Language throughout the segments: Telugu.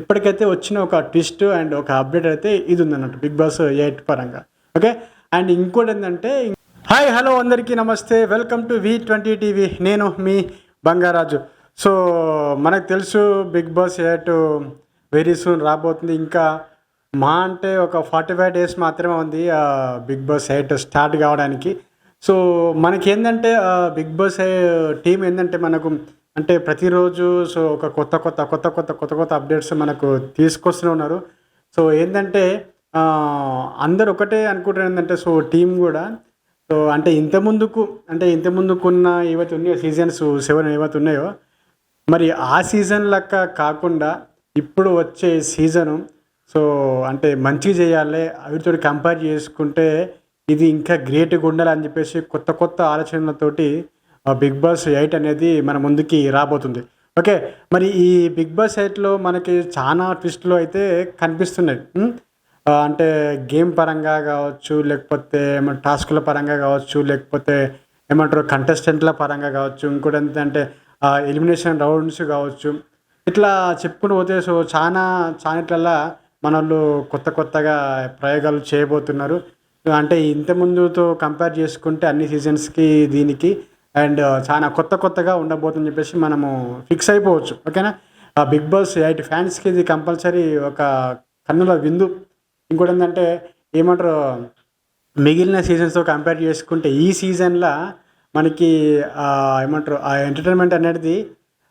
ఇప్పటికైతే వచ్చిన ఒక ట్విస్ట్ అండ్ ఒక అప్డేట్ అయితే ఇది ఉందన్నట్టు బిగ్ బాస్ ఎయిట్ పరంగా. ఓకే అండ్ ఇంకోటి ఏంటంటే హాయ్ హలో అందరికీ నమస్తే. Welcome to V twenty TV నేను మీ బంగారాజు. సో మనకు తెలుసు Bigg Boss eight very soon రాబోతుంది. ఇంకా మా అంటే ఒక ఫార్టీ ఫైవ్ డేస్ మాత్రమే ఉంది బిగ్ బాస్ ఎయిట్ స్టార్ట్ కావడానికి. సో మనకి ఏంటంటే బిగ్ బాస్ టీం ఏంటంటే మనకు అంటే ప్రతిరోజు సో ఒక కొత్త కొత్త కొత్త కొత్త కొత్త కొత్త అప్డేట్స్ మనకు తీసుకొస్తూనే ఉన్నారు. సో ఏంటంటే అందరు ఒకటే అనుకుంటారు ఏంటంటే సో టీం కూడా సో అంటే ఇంత ముందుకు అంటే ఇంత ముందుకున్న ఏవైతే ఉన్నాయో సీజన్స్ సెవెన్ ఏవైతే ఉన్నాయో మరి ఆ సీజన్ లెక్క కాకుండా ఇప్పుడు వచ్చే సీజను సో అంటే మంచిగా చేయాలి వీటితో కంపేర్ చేసుకుంటే ఇది ఇంకా గ్రేట్గా ఉండాలి అని చెప్పేసి కొత్త కొత్త ఆలోచనలతోటి బిగ్ బాస్ ఎయిట్ అనేది మన ముందుకి రాబోతుంది. ఓకే మరి ఈ బిగ్ బాస్ ఎయిట్లో మనకి చాలా ట్విస్ట్లు అయితే కనిపిస్తున్నాయి. అంటే గేమ్ పరంగా కావచ్చు లేకపోతే ఏమంటే టాస్క్ల పరంగా కావచ్చు లేకపోతే ఏమంటారు కంటెస్టెంట్ల పరంగా కావచ్చు ఇంకోటి ఏంటంటే ఎలిమినేషన్ రౌండ్స్ కావచ్చు. ఇట్లా చెప్పుకుంటూ పోతే సో చాలా చాలా మన వాళ్ళు కొత్త కొత్తగా ప్రయోగాలు చేయబోతున్నారు. అంటే ఇంత ముందుతో కంపేర్ చేసుకుంటే అన్ని సీజన్స్కి దీనికి అండ్ చాలా కొత్త కొత్తగా ఉండబోతుందని చెప్పేసి మనము ఫిక్స్ అయిపోవచ్చు. ఓకేనా? ఆ బిగ్ బాస్ ఎయిట్ ఫ్యాన్స్కి ఇది కంపల్సరీ ఒక కన్నుల విందు. ఇంకోటి ఏంటంటే ఏమంటారు మిగిలిన సీజన్స్తో కంపేర్ చేసుకుంటే ఈ సీజన్లో మనకి ఏమంటారు ఆ ఎంటర్టైన్మెంట్ అనేది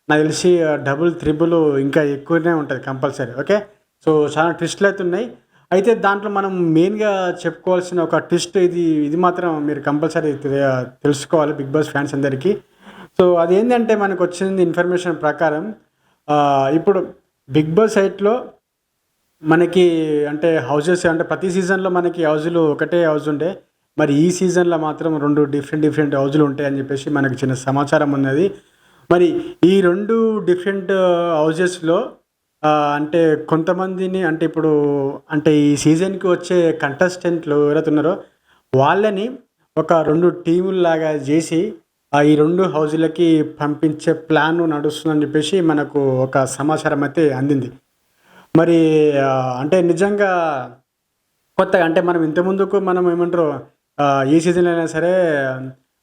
నాకు తెలిసి డబుల్ త్రిబుల్ ఇంకా ఎక్కువనే ఉంటుంది కంపల్సరీ. ఓకే? సో చాలా ట్విస్ట్లు అయితే ఉన్నాయి. అయితే దాంట్లో మనం మెయిన్గా చెప్పుకోవాల్సిన ఒక ట్విస్ట్ ఇది ఇది మాత్రం మీరు కంపల్సరీ తెలుసుకోవాలి బిగ్ బాస్ ఫ్యాన్స్ అందరికీ. సో అది ఏంటంటే మనకు వచ్చింది ఇన్ఫర్మేషన్ ప్రకారం ఇప్పుడు బిగ్ బాస్ సైట్లో మనకి అంటే హౌజెస్ అంటే ప్రతి సీజన్లో మనకి హౌజులు ఒకటే హౌజ్ ఉండే. మరి ఈ సీజన్లో మాత్రం రెండు డిఫరెంట్ డిఫరెంట్ హౌజులు ఉంటాయని చెప్పేసి మనకి చిన్న సమాచారం ఉన్నది. మరి ఈ రెండు డిఫరెంట్ హౌజెస్లో అంటే కొంతమందిని అంటే ఇప్పుడు అంటే ఈ సీజన్కి వచ్చే కంటెస్టెంట్లు ఎవరైతే ఉన్నారో వాళ్ళని ఒక రెండు టీముల్లాగా చేసి ఆ ఈ రెండు హౌజులకి పంపించే ప్లాన్ నడుస్తుందని చెప్పేసి మనకు ఒక సమాచారం అయితే అందింది. మరి అంటే నిజంగా కొత్తగా అంటే మనం ఇంత ముందుకు మనం ఏమంటారు ఏ సీజన్లో అయినా సరే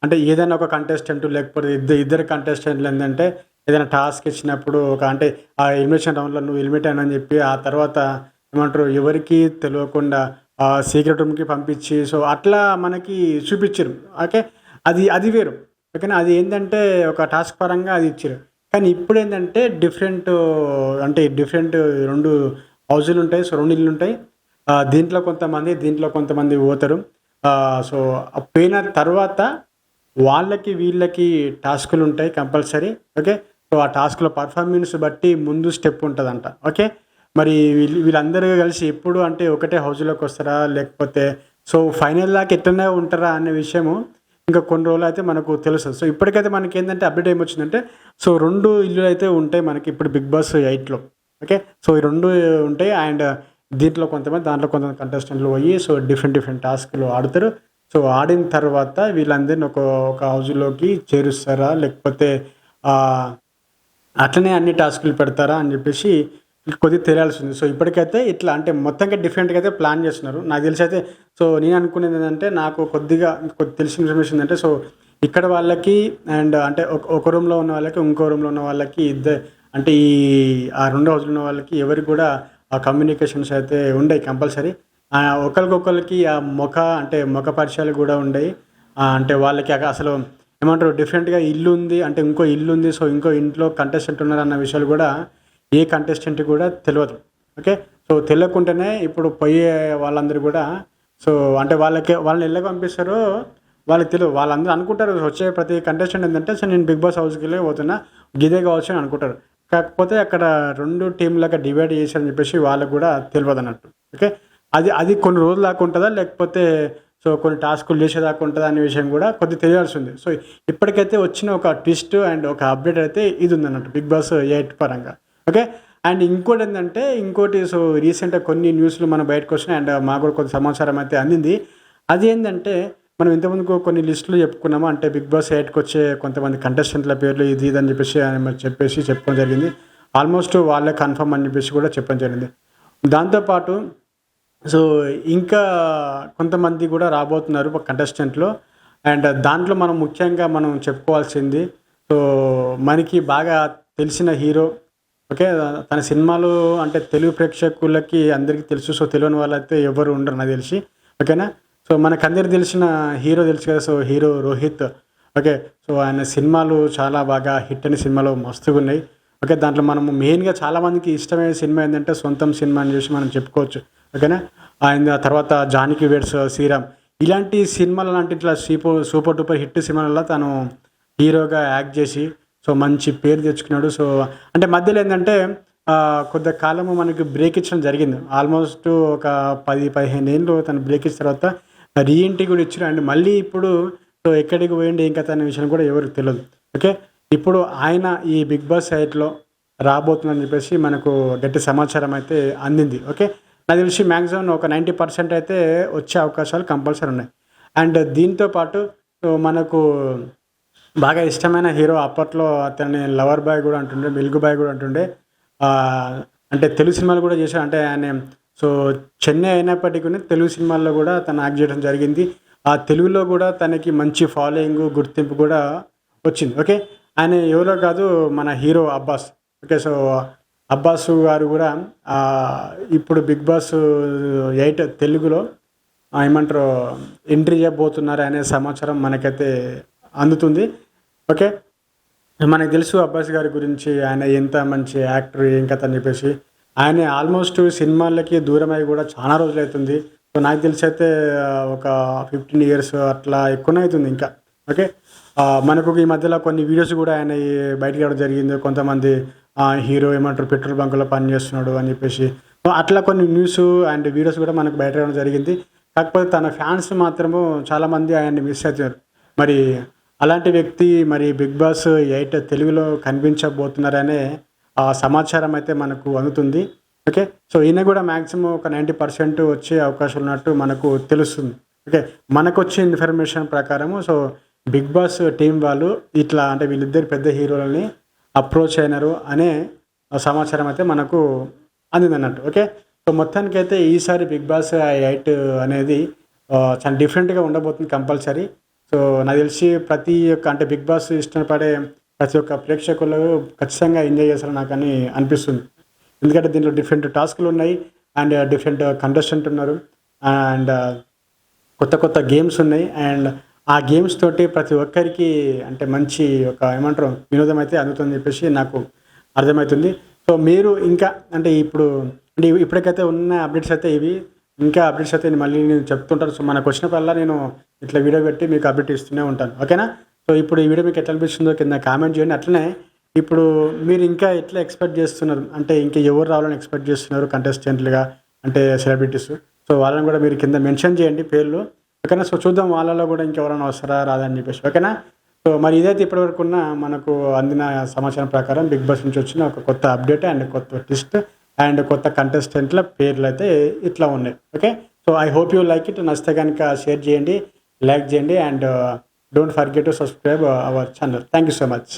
అంటే ఏదైనా ఒక కంటెస్టెంట్ లేకపోతే ఇద్దరు ఇద్దరు కంటెస్టెంట్లు ఏంటంటే ఏదైనా టాస్క్ ఇచ్చినప్పుడు ఒక అంటే ఆ ఎలిమినేషన్ రౌండ్లో నువ్వు ఎలిమినేట్ అని చెప్పి ఆ తర్వాత ఏమంటారు ఎవరికి తెలియకుండా సీక్రెట్ రూమ్కి పంపించి సో అట్లా మనకి చూపించారు ఓకే? అది అది వేరు. ఓకేనా? అది ఏంటంటే ఒక టాస్క్ పరంగా అది ఇచ్చారు కానీ ఇప్పుడు ఏంటంటే డిఫరెంట్ అంటే డిఫరెంట్ రెండు హౌజులు ఉంటాయి. సో రెండు ఇల్లు ఉంటాయి. దీంట్లో కొంతమంది దీంట్లో కొంతమంది పోతారు. సో పోయిన తర్వాత వాళ్ళకి వీళ్ళకి టాస్కులు ఉంటాయి కంపల్సరీ. ఓకే? సో ఆ టాస్క్లో పర్ఫార్మెన్స్ బట్టి ముందు స్టెప్ ఉంటుందంట. ఓకే? మరి వీళ్ళు వీళ్ళందరూ కలిసి ఎప్పుడు అంటే ఒకటే హౌస్లోకి వస్తారా? లేకపోతే సో ఫైనల్ దాకా ఎట్లనే ఉంటారా అనే విషయము ఇంకా కొన్ని రోజులు అయితే మనకు తెలుస్తుంది సో ఇప్పటికైతే మనకి ఏంటంటే అప్డేట్ ఏమొచ్చిందంటే సో రెండు ఇల్లు అయితే ఉంటాయి మనకి ఇప్పుడు బిగ్ బాస్ ఎయిట్లో. ఓకే? సో ఈ రెండు ఉంటాయి అండ్ దీంట్లో కొంతమంది దాంట్లో కొంతమంది కంటెస్టెంట్లు పోయి సో డిఫరెంట్ డిఫరెంట్ టాస్క్లు ఆడతారు. సో ఆడిన తర్వాత వీళ్ళందరిని ఒక ఒక హౌస్లోకి చేరుస్తారా? లేకపోతే అట్లనే అన్ని టాస్కులు పెడతారా అని చెప్పేసి కొద్దిగా తెలియాల్సి ఉంది సో ఇప్పటికైతే ఇట్లా అంటే మొత్తంగా డిఫరెంట్గా అయితే ప్లాన్ చేస్తున్నారు. నాకు తెలిసి అయితే సో నేను అనుకునేది ఏంటంటే నాకు కొద్దిగా కొద్ది తెలిసిన ఇన్ఫర్మేషన్ ఏంటంటే సో ఇక్కడ వాళ్ళకి అండ్ అంటే ఒక ఒక రూమ్లో ఉన్న వాళ్ళకి ఇంకో రూమ్లో ఉన్న వాళ్ళకి ఇద్దరు అంటే ఈ ఆ రెండు హౌస్లో ఉన్న వాళ్ళకి ఎవరికి కూడా ఆ కమ్యూనికేషన్స్ అయితే ఉండయి కంపల్సరీ. ఒకరికొకరికి ఆ ముఖ అంటే ముఖ పరిచయాలు కూడా ఉండయి. అంటే వాళ్ళకి అసలు ఏమంటారు డిఫరెంట్గా ఇల్లు ఉంది అంటే ఇంకో ఇల్లు ఉంది సో ఇంకో ఇంట్లో కంటెస్టెంట్ ఉన్నారు అన్న విషయాలు కూడా ఏ కంటెస్టెంట్ కూడా తెలియదు ఓకే? సో తెలియకుండానే ఇప్పుడు పోయే వాళ్ళందరూ కూడా సో అంటే వాళ్ళకి వాళ్ళని ఎలాగ పంపిస్తారో వాళ్ళకి తెలియదు వాళ్ళందరూ అనుకుంటారు వచ్చే ప్రతి కంటెస్టెంట్ ఏంటంటే సో నేను బిగ్ బాస్ హౌస్కి వెళ్ళి పోతున్నా గిదే కావచ్చు అని అనుకుంటారు. కాకపోతే అక్కడ రెండు టీంలాగా డివైడ్ చేశారని చెప్పేసి వాళ్ళకు కూడా తెలియదు అన్నట్టు ఓకే? అది అది కొన్ని రోజులు దాకా ఉంటుందా? లేకపోతే సో కొన్ని టాస్కులు చేసేదాకా ఉంటుందా అనే విషయం కూడా కొద్దిగా తెలియాల్సి ఉంది సో ఇప్పటికైతే వచ్చిన ఒక ట్విస్ట్ అండ్ ఒక అప్డేట్ అయితే ఇది ఉందన్నట్టు బిగ్ బాస్ ఎయిట్ పరంగా. ఓకే? అండ్ ఇంకోటి ఏంటంటే ఇంకోటి సో రీసెంట్గా కొన్ని న్యూస్లు మనం బయటకు వచ్చినాయి అండ్ మాకు కూడా కొంత సమాచారం అయితే అందింది. అది ఏంటంటే మనం ఇంతకుముందు కొన్ని లిస్టులు చెప్పుకున్నాము. అంటే బిగ్ బాస్ ఎయిట్కి వచ్చే కొంతమంది కంటెస్టెంట్ల పేర్లు ఇది ఇది అని చెప్పేసి చెప్పేసి చెప్పడం జరిగింది. ఆల్మోస్ట్ వాళ్ళే కన్ఫర్మ్ అని చెప్పేసి కూడా చెప్పడం జరిగింది. దాంతోపాటు సో ఇంకా కొంతమంది కూడా రాబోతున్నారు కంటెస్టెంట్లో అండ్ దాంట్లో మనం ముఖ్యంగా మనం చెప్పుకోవాల్సింది సో మనకి బాగా తెలిసిన హీరో ఓకే తన సినిమాలు అంటే తెలుగు ప్రేక్షకులకి అందరికీ తెలుసు సో తెలియని వాళ్ళైతే ఎవరు ఉండరు నాకు తెలిసి ఓకేనా? సో మనకు అందరికి తెలిసిన హీరో తెలుసు కదా so hero Rohit okay? So ఆయన సినిమాలు చాలా బాగా హిట్ అయిన సినిమాలు మస్తుగా ఉన్నాయి ఓకే? దాంట్లో మనము మెయిన్గా చాలామందికి ఇష్టమైన సినిమా ఏంటంటే సొంతం సినిమా అని చూసి మనం చెప్పుకోవచ్చు. ఓకేనా? ఆయన తర్వాత జానకి వేడ్స్ శ్రీరామ్. ఇలాంటి సినిమాలు లాంటి ఇట్లా సూపర్ సూపర్ డూపర్ హిట్ సినిమాలలో తను హీరోగా యాక్ట్ చేసి సో మంచి పేరు తెచ్చుకున్నాడు. సో అంటే మధ్యలో ఏంటంటే ఆ, కొద్ది కాలము మనకి బ్రేక్ ఇచ్చడం జరిగింది. ఆల్మోస్ట్ ఒక పది పదిహేను ఏళ్ళు తను బ్రేక్ ఇచ్చిన తర్వాత రీఎంట్రీ కూడా ఇచ్చారు. అండ్ మళ్ళీ ఇప్పుడు సో ఎక్కడికి పోయిండి ఇంకా తన విషయం కూడా ఎవరికి తెలియదు ఓకే? ఇప్పుడు ఆయన ఈ బిగ్ బాస్ సైట్లో రాబోతుందని చెప్పేసి మనకు గట్టి సమాచారం అయితే అందింది. ఓకే? నాకు తెలిసి మ్యాక్సిమం ఒక నైంటీ పర్సెంట్ అయితే వచ్చే అవకాశాలు కంపల్సరీ ఉన్నాయి. అండ్ దీంతో పాటు మనకు బాగా ఇష్టమైన హీరో అప్పట్లో అతన్ని లవర్ బాయ్ కూడా అంటుండే మిల్గు బాయ్ కూడా అంటుండే. అంటే తెలుగు సినిమాలు కూడా చేశాడు. అంటే ఆయన సో చెన్నై అయినప్పటికీ తెలుగు సినిమాల్లో కూడా తను యాక్ట్ చేయడం జరిగింది. ఆ తెలుగులో కూడా తనకి మంచి ఫాలోయింగ్ గుర్తింపు కూడా వచ్చింది. ఓకే ఆయన ఎవరో కాదు మన hero Abbas. Okay so Abbas garu కూడా ఇప్పుడు బిగ్ బాస్ ఎయిట్ తెలుగులో ఏమంటారు ఎంట్రీ చేయబోతున్నారు అనే సమాచారం మనకైతే అందుతుంది. ఓకే? మనకు తెలుసు అబ్బాస్ గారి గురించి ఆయన ఎంత మంచి యాక్టర్ ఏం కథ అని చెప్పేసి. ఆయన ఆల్మోస్ట్ సినిమాలకి దూరమై కూడా చాలా రోజులు అవుతుంది. సో నాకు తెలిసి అయితే ఒక ఫిఫ్టీన్ ఇయర్స్ అట్లా ఎక్కువనే అవుతుంది ఇంకా. ఓకే? మనకు ఈ మధ్యలో కొన్ని వీడియోస్ కూడా ఆయన బయటకు రావడం జరిగింది. కొంతమంది హీరో ఏమంటారు పెట్రోల్ బంకులో పని చేస్తున్నాడు అని చెప్పేసి. అట్లా కొన్ని న్యూస్ అండ్ వీడియోస్ కూడా మనకు బయట రావడం జరిగింది. కాకపోతే తన ఫ్యాన్స్ మాత్రము చాలామంది ఆయన్ని మిస్ అవుతున్నారు మరి అలాంటి వ్యక్తి మరి బిగ్ బాస్ ఎయిట్ తెలుగులో కనిపించబోతున్నారనే ఆ సమాచారం అయితే మనకు అందుతుంది. ఓకే? సో ఈయన కూడా మ్యాక్సిమం ఒక నైంటీ పర్సెంట్ వచ్చే అవకాశం ఉన్నట్టు మనకు తెలుస్తుంది. ఓకే? మనకు వచ్చే ఇన్ఫర్మేషన్ ప్రకారము సో బిగ్ బాస్ టీం వాళ్ళు ఇట్లా అంటే వీళ్ళిద్దరు పెద్ద హీరోలని అప్రోచ్ అయినారు అనే సమాచారం అయితే మనకు అందిందన్నట్టు. ఓకే? సో మొత్తానికైతే ఈసారి బిగ్ బాస్ ఎయిట్ అనేది చాలా డిఫరెంట్గా ఉండబోతుంది కంపల్సరీ. సో నాకు తెలిసి ప్రతి ఒక్క అంటే బిగ్ బాస్ ఇష్టపడే ప్రతి ఒక్క ప్రేక్షకులు ఖచ్చితంగా ఎంజాయ్ చేస్తారు నాకు అని అనిపిస్తుంది. ఎందుకంటే దీంట్లో డిఫరెంట్ టాస్క్లు ఉన్నాయి అండ్ డిఫరెంట్ కంటెస్టెంట్ ఉన్నారు. అండ్ కొత్త కొత్త గేమ్స్ ఉన్నాయి. అండ్ ఆ గేమ్స్ తోటి ప్రతి ఒక్కరికి అంటే మంచి ఒక ఏమంటారు వినోదం అయితే అందుతుందని చెప్పేసి నాకు అర్థమవుతుంది. సో మీరు ఇంకా అంటే ఇప్పుడు అంటే ఇప్పటికైతే ఉన్న అప్డేట్స్ అయితే ఇవి. ఇంకా అప్డేట్స్ అయితే నేను మళ్ళీ నేను చెప్తుంటాను. సో మనకు వచ్చినప్పుడల్లా నేను ఇట్లా వీడియో పెట్టి మీకు అప్డేట్ ఇస్తూనే ఉంటాను. ఓకేనా? సో ఇప్పుడు ఈ వీడియో మీకు ఎట్లా అనిపిస్తుందో కింద కామెంట్ చేయండి. అట్లనే ఇప్పుడు మీరు ఇంకా ఎట్లా ఎక్స్పెక్ట్ చేస్తున్నారు? అంటే ఇంకా ఎవరు రావాలని ఎక్స్పెక్ట్ చేస్తున్నారు కంటెస్టెంట్లుగా అంటే సెలబ్రిటీస్ సో వాళ్ళని కూడా మీరు కింద మెన్షన్ చేయండి పేర్లు. ఓకేనా? సో చూద్దాం వాళ్ళలో కూడా ఇంకెవరైనా వస్తారా రాదని చెప్పేసి. ఓకేనా? సో మరి ఇదైతే ఇప్పటివరకు ఉన్న మనకు అందిన సమాచారం ప్రకారం బిగ్ బాస్ నుంచి వచ్చిన ఒక కొత్త అప్డేట్ అండ్ కొత్త టిస్ట్ అండ్ కొత్త కంటెస్టెంట్ల పేర్లు అయితే ఇట్లా ఉన్నాయి. Okay? So I hope you like it నచ్చితే కనుక షేర్ చేయండి లైక్ చేయండి and don't forget to subscribe our channel thank you so much